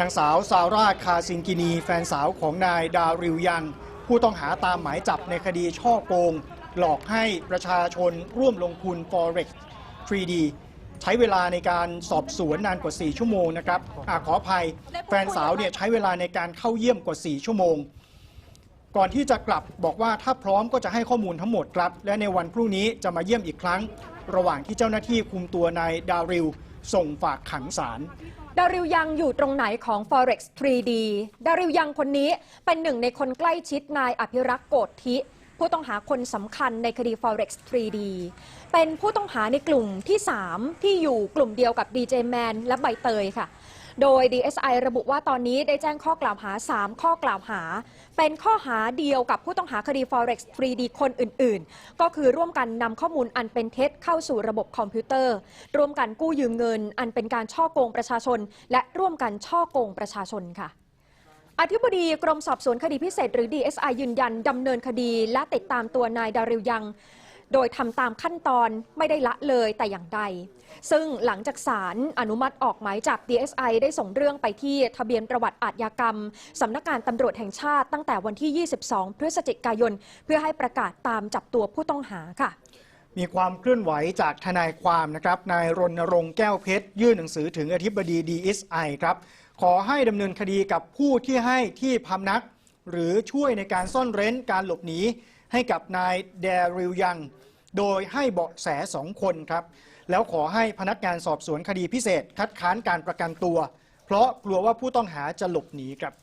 นางสาวซาร่าคาซิงกินี แฟนสาวของนายดาริวยังผู้ต้องหาตามหมายจับในคดีช่อโกง หลอกให้ประชาชนร่วมลงทุน Forex 3D ใช้เวลาในการสอบสวนนานกว่า 4 ชั่วโมงนะครับอขออภัยแฟนสาวเนี่ยใช้เวลาในการเข้าเยี่ยมกว่า 4 ชั่วโมง ก่อนที่จะกลับบอกว่าถ้าพร้อมก็จะให้ข้อมูลทั้งหมดครับ และในวันพรุ่งนี้จะมาเยี่ยมอีกครั้ง ระหว่างที่เจ้าหน้าที่คุมตัวนายดาริว ส่งฝากขังศาลดาริวยังอยู่ตรงไหนของ Forex 3D ดาริวยังคนนี้เป็นหนึ่งในคนใกล้ชิดนายอภิรักษ์โกฏทิผู้ต้องหาคนสำคัญในคดี Forex 3D เป็นผู้ต้องหาในกลุ่มที่ 3 ที่อยู่กลุ่มเดียวกับ DJ Man และใบเตยค่ะ โดย DSI ระบุว่าตอนนี้ได้แจ้งข้อกล่าวหา 3 ข้อกล่าวหา เป็นข้อหาเดียวกับผู้ต้องหาคดี Forex 3D คนอื่น ๆ ก็คือร่วมกันนำข้อมูลอันเป็นเท็จเข้าสู่ระบบคอมพิวเตอร์ ร่วมกันกู้ยืมเงิน อันเป็นการช่อโกงประชาชน และร่วมกันช่อโกงประชาชนค่ะอธิบดีกรมสอบสวนคดีพิเศษหรือ DSI ยืนยันดำเนินคดี และติดตามตัวนายดาริวยัง โดยทำตามขั้นตอนไม่ได้ละเลยแต่อย่างใด ซึ่งหลังจากศาลอนุมัติออกหมายจับ DSI ได้ส่งเรื่องไปที่ทะเบียนประวัติอาทยากรรมสำนักงานตำรวจแห่งชาติตั้งแต่วันที่ 22 พฤศจิกายน เพื่อให้ประกาศตามจับตัวผู้ต้องหาค่ะมีความเคลื่อนไหวจากทนายความนะครับ นายรณรงค์แก้วเพชร ยื่นหนังสือถึงอธิบดี DSI ครับ ขอให้ดำเนินคดีกับผู้ที่ให้ที่พำนัก หรือช่วยในการซ่อนเร้นการหลบหนี ให้กับนายเดริวยัง โดยให้เบาะแสสองคนครับ แล้วขอให้พนักงานสอบสวนคดีพิเศษ คัดค้านการประกันตัว เพราะกลัวว่าผู้ต้องหาจะหลบหนีครับ